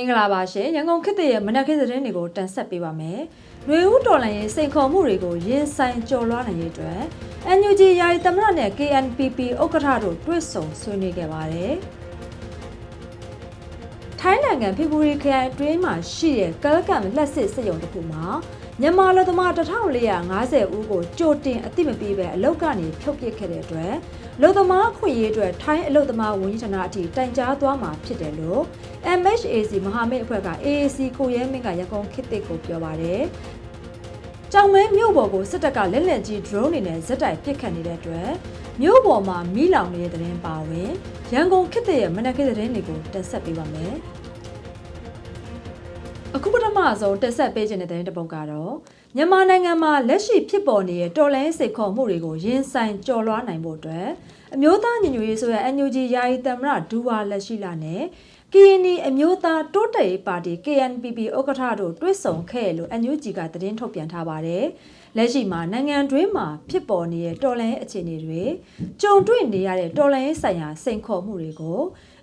င်္ဂလာပါရှင်ရန်ကုန်ခေတ်သစ်ရဲ့မနက်ခင်းသတင်းတွေကိုတင်ဆက်ပေးပါမယ်။ရွေဦးတော်လှန်ရေးစိန်ခေါ်မှုတွေကိုရင်ဆိုင်ကျော်လွှားနိုင်ရေးအတွက် NUG ယာယီသမရနဲ့ KNPP ဥက္ကဋ္ဌတို့တွေ့ဆုံဆွေးနွေးခဲ့ပါတယ်။ထိုင်းနိုင်ငံဖေဖော်ဝါရီခရိုင်အတွင်းမှာရှိတဲ့ကလကမ်လက်စစ်စစ်ရုံတစ်ခုမှာ မြန်မာလူသမား1450ဦးကိုကြိုတင်အသိမပေးပဲအလောက်ကနေဖြုတ်ပစ်ခဲ့တဲ့အတွက်လူသမားခွင့်ရေးအတွက်ထိုင်းအလုသမားဝန်ကြီးဌာနအထိတိုင်ကြားသွားမှာဖြစ်တယ်လို့ MHAC မဟာမိတ်အဖွဲ့က AAC ကိုရဲမင်းကရကုန်ခေတ်သစ်ကိုပြောပါတယ်။ကြောင်မဲမြို့ပေါ်ကိုစစ်တပ်ကလက်လက်ကြီး drone တွေနဲ့ဇက်တိုက်ပစ်ခတ်နေတဲ့အတွက်မြို့ပေါ်မှာမီးလောင်နေတဲ့သတင်းပါဝင်ရန်ကုန်ခေတ်သစ်ရဲ့မနက်ခင်းသတင်းတွေကိုတင်ဆက်ပေးပါမယ်။ အခုပထမဆုံးတက်ဆက်ပေးခြင်းတဲ့တဲ့ပုံကတော့မြန်မာနိုင်ငံမှာလက်ရှိဖြစ်ပေါ်နေတဲ့တော်လှန်ရေးစိတ်ခေါ်မှုတွေကိုရင်ဆိုင်ကျော်လွှားနိုင်ဖို့အတွက်အမျိုးသားညီညွတ်ရေးဆိုရ NUG ယာယီသမ္မတဒူဝါလက်ရှိလာနဲ့ KNI အမျိုးသားတိုးတက်ရေးပါတီ KNPP ဥက္ကဋ္ဌတို့တွဲဆုံခဲ့လို့ NUG ကသတင်းထုတ်ပြန်ထားပါတယ်။လက်ရှိမှာနိုင်ငံတွင်းမှာဖြစ်ပေါ်နေတဲ့တော်လှန်ရေးအခြေအနေတွေကြုံတွေ့နေရတဲ့တော်လှန်ရေးဆိုင်ရာစိန်ခေါ်မှုတွေကို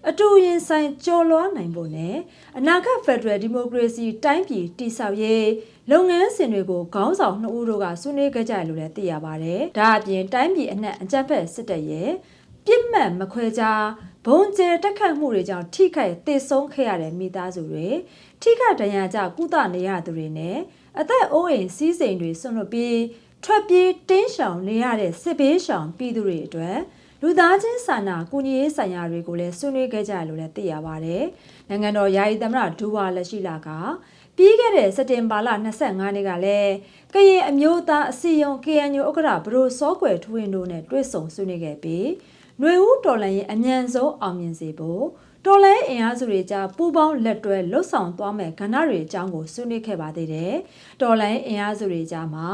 အတူရင်ဆိုင်ကျော်လွှားနိုင်ဖို့နဲ့အနာဂတ်ဖက်ဒရယ်ဒီမိုကရေစီတိုင်းပြည်တည်ဆောက်ရေးလုပ်ငန်းစဉ်တွေကိုခေါင်းဆောင်နှစ်ဦးတို့ကဆွေးနွေးကြကြတယ်လို့လည်းသိရပါတယ်။ဒါအပြင်တိုင်းပြည်အနှံ့အကြက်ဖက်စစ်တပ်ရဲ့ပြစ်မှတ်မခွဲခြားဘုံကျဲတက်ခတ်မှုတွေကြောင့်ထိခိုက်သေဆုံးခဲ့ရတဲ့မိသားစုတွေထိခိုက်ဒဏ်ရာကြကုသနေရသူတွေနဲ့အသက်အိုးအိမ်စီးစိမ်တွေဆွန့်လွတ်ပြီးထွက်ပြေးတင်းရှောင်နေရတဲ့စစ်ဘေးရှောင်ပြည်သူတွေအတွက် လူသားချင်းစာနာကူညီရေးဆိုင်ရာတွေကိုလည်းဆွေးနွေးခဲ့ကြရလို့လည်းသိရပါတယ်။နိုင်ငံတော်ယာယီသမ္မတဒူဝါလက်ရှိလာကပြီးခဲ့တဲ့စက်တင်ဘာလ25နေ့ကလည်းကရင်အမျိုးသားအစည်းအရုံး KNU ဥက္ကဋ္ဌဘရိုစောကွယ်ထွင်းတို့နဲ့တွေ့ဆုံဆွေးနွေးခဲ့ပြီးຫນွေဦးတော်လန်ရဲ့အမြန်ဆုံးအောင်မြင်စေဖို့ တော်လဲအင်အားစုတွေကြားပူးပေါင်းလက်တွဲလှုပ်ဆောင်သွားမယ်ကဏ္ဍတွေအကြောင်းကိုဆွေးနွေးခဲ့ပါသေးတယ်။တော်လဲအင်အားစုတွေကြားမှာ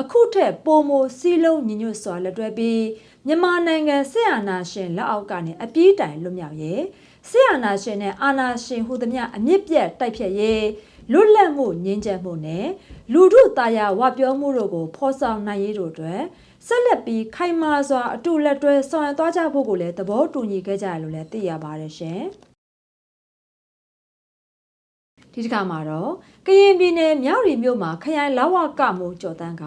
အခုထက်ပိုမိုစီးလုံးညီညွတ်စွာလက်တွဲပြီးမြန်မာနိုင်ငံစစ်အာဏာရှင်လက်အောက်ကနေအပြေးတိုင်လွတ်မြောက်ရေးစစ်အာဏာရှင်နဲ့အာဏာရှင်ဟူသမျှအမြင့်ပြတ်တိုက်ဖြတ်ရေးလွတ်လပ်မှုငြင်းချက်မှုနဲ့လူထုတာယာဝပြောမှုတို့ကိုဖော်ဆောင်နိုင်ရေးတို့အတွက် ဆက်လက်ပြီးခိုင်မာစွာအတူလက်တွဲဆောင်ရွက်သွားကြဖို့ကိုလည်းသဘောတူညီခဲ့ကြရလို့လည်းသိရပါတယ်ရှင်။ဒီတစ်ခါမှာတော့ကရင်ပြည်နယ်မြောက်ရီမြို့မှာခရိုင်လာဝကမှုကြော်တန်းက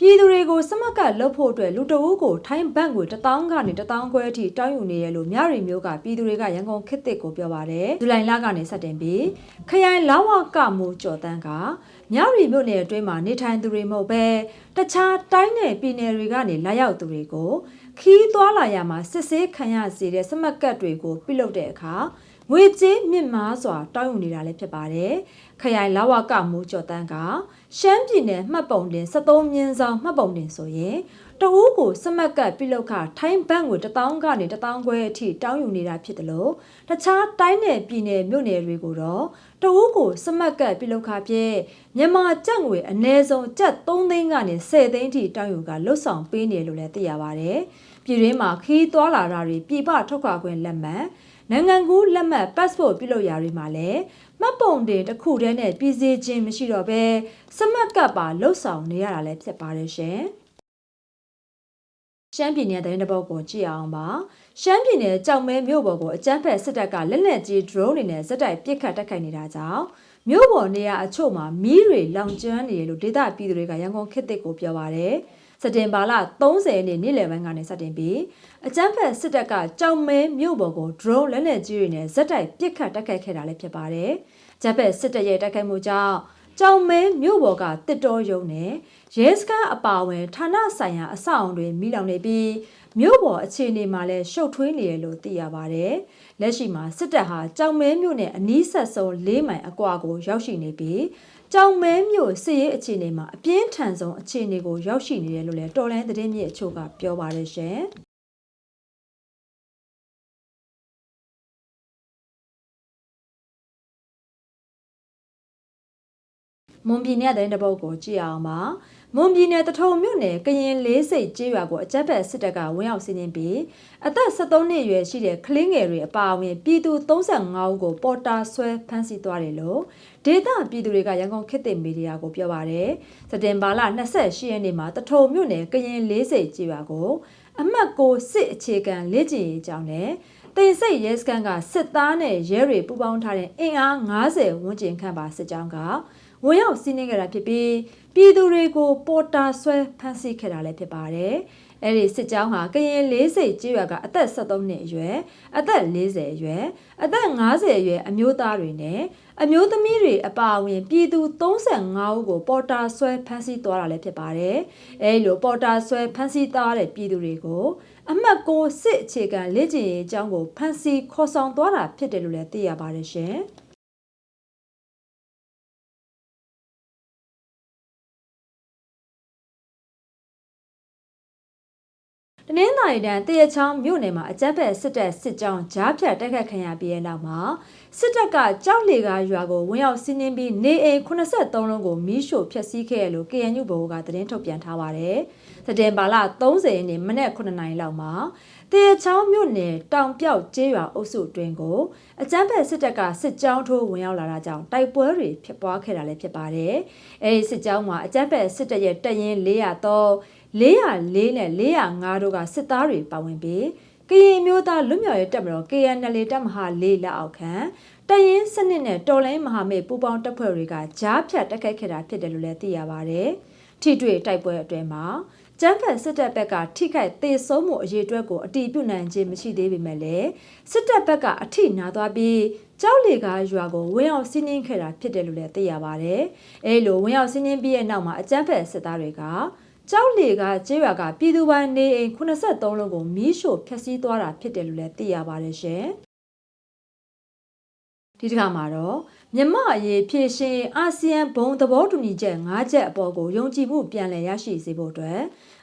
ပြည်သူတွေကိုစမကတ်လုပ်ဖို့အတွက်လူတအုပ်ကိုထိုင်းဘန့်ကို1000ကနေ1000ခွဲအထိတောင်းယူနေရလို့မြရီမျိုးကပြည်သူတွေကရန်ကုန်ခေတ်သစ်ကိုပြောပါတယ်ဇူလိုင်လကနေစတင်ပြီးခရိုင်လာဝကမှုကြော်တန်းကမြရီမြို့နယ်အတွင်းမှာနေထိုင်သူတွေမဟုတ်ပဲတခြားတိုင်းနယ်ပြည်နယ်တွေကနေလာရောက်သူတွေကိုခီးသွားလာရမှာစစ်ဆေးခံရစေတဲ့စမကတ်တွေကိုပြုလုပ်တဲ့အခါ ငွေကြေးမြင့်မားစွာတောင်းယူနေတာလည်းဖြစ်ပါတယ်။ခရိုင်လာဝကမှုကြော်တန်းကရှမ်းပြည်နယ်မှတ်ပုံတင်73မြင်းဆောင်မှတ်ပုံတင်ဆိုရင်တဦးကိုစမက်ကပ်ပြုလုပ်ခထိုင်းဘန့်ကို1000ကနေ1000ခွဲအထိတောင်းယူနေတာဖြစ်တယ်လို့တခြားတိုင်းနယ်ပြည်နယ်မြို့နယ်တွေကိုတော့တဦးကိုစမက်ကပ်ပြုလုပ်ခဖြင့်မြန်မာကျပ်ငွေအနည်းဆုံးကျပ်3သိန်းကနေ10သိန်းထိတောင်းယူကလွတ်ဆောင်ပေးနေလို့လည်းသိရပါတယ်။ပြည်တွင်းမှာခီးသွားလာတာတွေပြည်ပထုတ်ခွာခွင့်လက်မှတ် နိုင်ငံကူးလက်မှတ် passport ပြုလုပ်ရာတွေမှာလည်းမှတ်ပုံတင်တစ်ခုတည်းနဲ့ပြည်စည်းခြင်းမရှိတော့ဘဲစမတ်ကပ်ပါလှုပ်ဆောင်နေရတာလည်းဖြစ်ပါတယ်ရှင်။ရှမ်းပြည်နယ်တဲ့တဲ့ဘောက်ကိုကြည့်အောင်ပါရှမ်းပြည်နယ်ကြောက်မဲမြို့ပေါ်ကိုအကြမ်းဖက်စစ်တပ်ကလက်နက်ကြီး drone တွေနဲ့ဇက်တိုက်ပစ်ခတ်တိုက်ခိုက်နေတာကြောင့်မြို့ပေါ်နေရာအချို့မှာမီးတွေလောင်ကျွမ်းနေရလို့ဒေသပြည်သူတွေကရန်ကုန်ခေတ်သစ်ကိုပြောပါရယ် စက်တင်ဘာလ30ရက်နေ့နေ့လယ်ပိုင်းကနေစတင်ပြီးအကြမ်းဖက်စစ်တပ်ကကြောင်မဲမြို့ပေါ်ကို drone လက်နက်ကြီးတွေနဲ့ဇက်တိုက်ပစ်ခတ်တိုက်ခိုက်ခဲ့တာလည်းဖြစ်ပါတယ်။ဂျပက်စစ်တပ်ရဲ့တိုက်ခိုက်မှုကြောင့်ကြောင်မဲမြို့ပေါ်ကတစ်တော်ရုံနဲ့ရဲစခန်းအပါအဝင်ဌာနဆိုင်ရာအဆောက်အုံတွေမိလောင်နေပြီးမြို့ပေါ်အခြေအနေမှာလည်းရှုပ်ထွေးနေရလို့သိရပါတယ်။လက်ရှိမှာစစ်တပ်ဟာကြောင်မဲမြို့နဲ့အနီးဆက်ဆုံး၄မိုင်အကွာကိုရောက်ရှိနေပြီး ကြောင်မဲမြို့စစ်ရေးအခြေအနေမှာအပြင်းထန်ဆုံးအခြေအနေကိုရောက်ရှိနေတယ်လို့လည်းတော်လန်သတင်းမြစ်အချို့ကပြောပါတယ်ရှင်။မွန်ပြည်နယ်တဲ့တပုတ်ကိုကြည့်အောင်ပါ မွန်ပြည်နယ်တထုံမြို့နယ်ကရင်လေးစိတ်ကျေးရွာကိုအကြက်ဘက်စစ်တပ်ကဝင်ရောက်စီးနင်းပြီးအသက်73နှစ်အရွယ်ရှိတဲ့ကလေးငယ်တွေအပါအဝင်ပြည်သူ35ဦးကိုပေါ်တာဆွဲဖမ်းဆီးသွားတယ်လို့ဒေသပြည်သူတွေကရန်ကုန်ခေတ်သစ်မီဒီယာကိုပြောပါတယ်စက်တင်ဘာလ28ရက်နေ့မှာတထုံမြို့နယ်ကရင်လေးစိတ်ကျေးရွာကိုအမှတ်ကိုစစ်အခြေခံလက်ကျင်ရေးကြောင်းနဲ့တင်စိတ်ရဲစခန်းကစစ်သားနဲ့ရဲတွေပူးပေါင်းထားတဲ့အင်အား90ဝန်းကျင်ခန့်ပါစစ်ကြောင်းက ဝင်ရောက်စီးနင်းခဲ့တာဖြစ်ပြီးပြည်သူတွေကိုပေါ်တာဆွဲဖမ်းဆီးခဲ့တာလည်းဖြစ်ပါတယ်။အဲ့ဒီစစ်ကြောင်းဟာကရင်40ကျေးရွာကအသက်73နှစ်အရွယ်အသက်40အရွယ်အသက်50အရွယ်အမျိုးသားတွေနဲ့အမျိုးသမီးတွေအပါအဝင်ပြည်သူ35ဦးကိုပေါ်တာဆွဲဖမ်းဆီးသွားတာလည်းဖြစ်ပါတယ်။အဲဒီလိုပေါ်တာဆွဲဖမ်းဆီးသွားတဲ့ပြည်သူတွေကိုအမှတ်ကိုစစ်အခြေခံလေ့ကျင့်ရေးအကြောင်းကိုဖမ်းဆီးခေါ်ဆောင်သွားတာဖြစ်တယ်လို့လည်းသိရပါတယ်ရှင်။ တနင်္သာရီတိုင်းတရချောင်းမြို့နယ်မှာအကြက်ဖက်စစ်တပ်စစ်ကြောင်းကြားဖြတ်တိုက်ခတ်ခံရပြီးတဲ့နောက်မှာစစ်တပ်ကကြောက်လေကားရွာကိုဝင်ရောက်စီးနင်းပြီးနေအိမ်83လုံးကိုမီးရှို့ဖျက်ဆီးခဲ့ရလို့ KNU ဘိုကသတင်းထုတ်ပြန်ထားပါတယ်။စတင်ပါလ30ရက်နေ့မနက်9:00နာရီလောက်မှာတရချောင်းမြို့နယ်တောင်ပြောက်ကျေးရွာအုပ်စုအတွင်းကိုအကြမ်းဖက်စစ်တပ်ကစစ်ကြောင်းထိုးဝင်ရောက်လာတာကြောင့်တိုက်ပွဲတွေဖြစ်ပွားခဲ့တာလည်းဖြစ်ပါတယ်။အဲဒီစစ်ကြောင်းမှာအကြမ်းဖက်စစ်တပ်ရဲ့တပ်ရင်း403 404နဲ့405တို့ကစစ်သားတွေပါဝင်ပြီးကရင်မျိုးသားလွတ်မြောက်ရေးတပ်မတော် KNL တပ်မဟာ၄လက်အောက်ခံတရင်စနစ်နဲ့တော်လိုင်းမဟာမိတ်ပူးပေါင်းတပ်ဖွဲ့တွေကကြားဖြတ်တက်ခိုက်ခဲ့တာဖြစ်တယ်လို့လည်းသိရပါဗျ။ထိတွေ့တိုက်ပွဲအတွင်းမှာကျန်းဖက်စစ်တပ်ဘက်ကထိခိုက်သေဆုံးမှုအရေးအတွက်ကိုအတီးပြုတ်နိုင်ခြင်းမရှိသေးပေမဲ့လည်းစစ်တပ်ဘက်ကအထိနာသွားပြီးကြောက်လေကားရွာကိုဝင်းအောင်စီးနှင်းခဲ့တာဖြစ်တယ်လို့လည်းသိရပါဗျ။အဲလိုဝင်းအောင်စီးနှင်းပြီးတဲ့နောက်မှာအကျန်းဖက်စစ်သားတွေက ကြောက်လေကကျေးရွာကပြည်သူပိုင်နေအိမ်83လုံးကိုမီးရှို့ဖျက်ဆီးသွားတာဖြစ်တယ်လို့လည်းသိရပါတယ်ရှင်။ဒီတစ်ခါမှာတော့မြမအရေးဖြည့်ရှင်အာဆီယံဘုံသဘောတူညီချက်၅ချက်အပေါ်ကိုယုံကြည်မှုပြန်လည်ရရှိစေဖို့အတွက်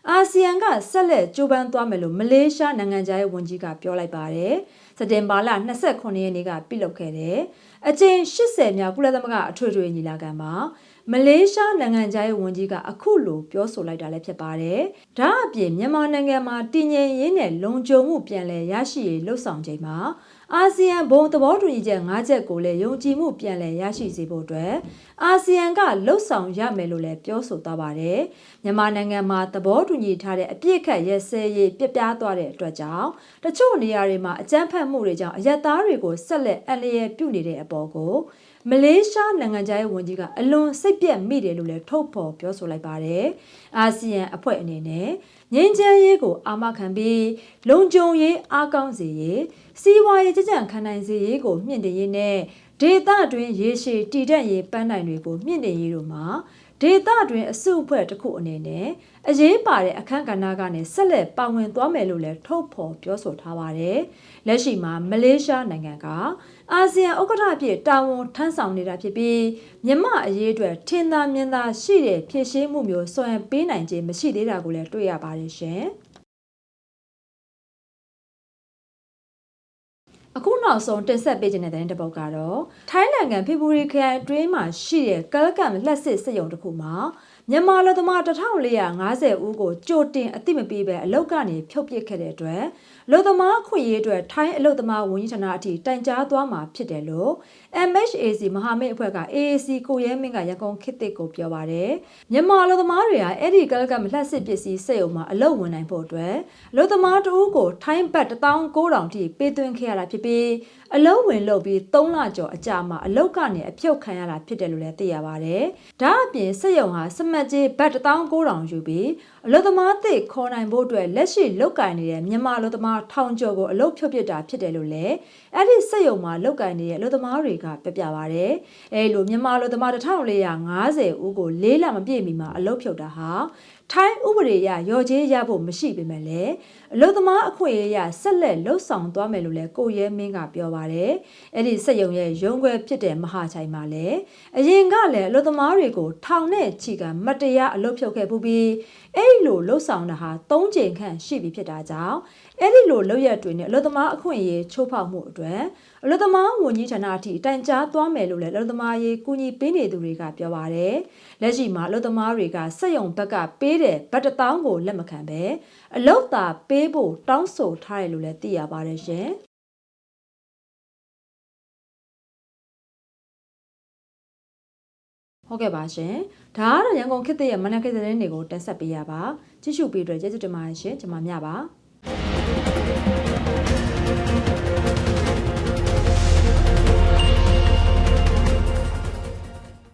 အာဆီယံကဆက်လက်ကြိုးပမ်းသွားမယ်လို့မလေးရှားနိုင်ငံသားရဲ့ဝန်ကြီးကပြောလိုက်ပါတယ်။စက်တင်ဘာလ29ရက်နေ့ကပြုလုပ်ခဲ့တဲ့အကြိမ်80မြောက်ကုလသမဂ္ဂအထွေထွေညီလာခံမှာ မလေးရှားနိုင်ငံသားရဲ့ဝန်ကြီးကအခုလိုပြောဆိုလိုက်တာလည်းဖြစ်ပါတယ်။ဒါအပြင်မြန်မာနိုင်ငံမှာတည်ငြိမ်ရေးနဲ့လုံခြုံမှုပြန်လည်ရရှိရေးလှုပ်ဆောင်ချိန်မှာအာဆီယံဘုံသဘောတူညီချက်၅ချက်ကိုလည်းယုံကြည်မှုပြန်လည်ရရှိစေဖို့အတွက်အာဆီယံကလှုပ်ဆောင်ရမယ်လို့လည်းပြောဆိုသွားပါတယ်။မြန်မာနိုင်ငံမှာသဘောတူညီထားတဲ့အပြစ်ခတ်ရဲစဲရေးပြပြသွားတဲ့အတွက်ကြောင့်တချို့နေရာတွေမှာအကြမ်းဖက်မှုတွေကြောင့်အရက်သားတွေကိုဆက်လက်အန္တရာယ်ပြုနေတဲ့အပေါ်ကိုမလေးရှားနိုင်ငံသားရဲ့ဝန်ကြီးကအလွန်စိတ်ပြက်မိတယ်လို့လည်းထုတ်ဖော်ပြောဆိုလိုက်ပါတယ်။အာဆီယံအဖွဲ့အနေနဲ့ငြိမ်းချမ်းရေးကိုအာမခံပြီးလုံခြုံရေးအားကောင်းစေရေးစီးပွားရေးကြကြံခံနိုင်စေရေးကိုမြင့်တင်ရေးနဲ့ဒေသတွင်းရေရှည်တည်တံ့ရေးပန်းတိုင်တွေကိုမြင့်တင်ရေးတို့မှာ ဒေသတွင်အစုအဖွဲ့တစ်ခုအနေနဲ့အရေးပါတဲ့အခန်းကဏ္ဍကနေဆက်လက်ပါဝင်သွားမယ်လို့လည်းထုတ်ဖော်ပြောဆိုထားပါတယ်။လက်ရှိမှာမလေးရှားနိုင်ငံကအာဆီယံဥက္ကဋ္ဌအဖြစ်တာဝန်ထမ်းဆောင်နေတာဖြစ်ပြီးမြမအရေးအတွက်ထင်သာမြင်သာရှိတဲ့ဖြည့်ရှင်းမှုမျိုးစွန့်ပေးနိုင်ခြင်းမရှိသေးတာကိုလည်းတွေ့ရပါတယ်ရှင်။ အခုနောက်ဆုံးတင်ဆက်ပေးခြင်းတဲ့တဲ့ပုတ်ကတော့ထိုင်းနိုင်ငံဖေဖော်ဝါရီခရိုင်အတွင်းမှာရှိတဲ့ကလကမ်လက်စစ်စစ်ရုံတစ်ခုမှာမြန်မာလူသမား1450ဦးကိုကြိုတင်အသိမပေးပဲအလောက်ကနေဖြုတ်ပစ်ခဲ့တဲ့အတွက် လူသမားခွင့်ရေးအတွက်ထိုင်းအလုပ်သမားဝန်ကြီးဌာနအထိတိုင်ကြားသွားမှာဖြစ်တယ်လို့ MHAC မဟာမိတ်အဖွဲ့က AAC ကိုရဲမင်းကရကုန်းခေတ်သစ်ကိုပြောပါတယ်မြန်မာအလုပ်သမားတွေကအဲ့ဒီကလကမ်လက်စစ်ပစ္စည်းစက်ရုံမှာအလုပ်ဝင်နိုင်ဖို့အတွက်အလုပ်သမားတဦးကိုထိုင်းဘတ်19000ထိပေးသွင်းခဲ့ရတာဖြစ်ပြီးအလုံးဝင်လုပ်ပြီး3လကျော်အကြာမှာအလုတ်ကနေအပြုတ်ခံရတာဖြစ်တယ်လို့လည်းသိရပါတယ်။ဒါအပြင်စက်ရုံဟာစမတ်ကြီးဘတ်19000ယူပြီးအလုတ်သမားသစ်ခေါ်နိုင်ဖို့အတွက်လက်ရှိလုတ်ကင်နေတဲ့မြန်မာအလုတ်သမားထောင်ကျော်ကိုအလုတ်ဖြုတ်ပစ်တာဖြစ်တယ်လို့လည်းအဲ့ဒီစက်ရုံမှာလုတ်ကင်နေတဲ့အလုတ်သမားတွေကပြပြပါတယ်။အဲလိုမြန်မာအလုတ်သမား1450ဦးကိုလေးလမပြည့်မီမှာအလုတ်ဖြုတ်တာဟာထိုင်းဥပဒေအရရော်ကြေးရဖို့မရှိပေမဲ့လည်းအလုသမားအခွင့်အရေးအရဆက်လက်လှုပ်ဆောင်သွားမယ်လို့လည်းကိုရဲမင်းကပြောပါတယ်။အဲ့ဒီစက်ရုံရဲ့ရုံးခွဲဖြစ်တဲ့မဟာချိုင်မှာလည်းအရင်ကလည်းအလုသမားတွေကိုထောင်နဲ့ချီကမတရားအလုဖြုတ်ခဲ့ပူပြီးအဲ့ဒီလိုလှုပ်ဆောင်တာဟာ၃ချိန်ခန့်ရှိပြီဖြစ်တာကြောင့်အဲ့ဒီလိုလုပ်ရက်တွေနဲ့အလုသမားအခွင့်အရေးချိုးဖောက်မှုအတွက်အလုသမားဝန်ကြီးဌာနအထိတိုင်ကြားသွားမယ်လို့လည်းအလုသမားရေးကူညီပေးနေသူတွေကပြောပါတယ်။လက်ရှိမှာအလုသမားတွေကစက်ရုံဘက်ကပေးတဲ့ဗတ်တထောင်းကိုလက်မခံပဲအလုတ်သာပေးဖို့တောင်းဆိုထားတယ်လို့လည်းသိရပါတယ်ရှင်။ဟုတ်ကဲ့ပါရှင်။ဒါကတော့ရန်ကုန်ခေတ်သစ်ရဲ့မနက်ခေတ်သတင်းတွေကိုတင်ဆက်ပေးရပါ။ကြည့်ရှုပေးတဲ့ကျေးဇူးတင်ပါတယ်ရှင်။ကျွန်မမြပါ။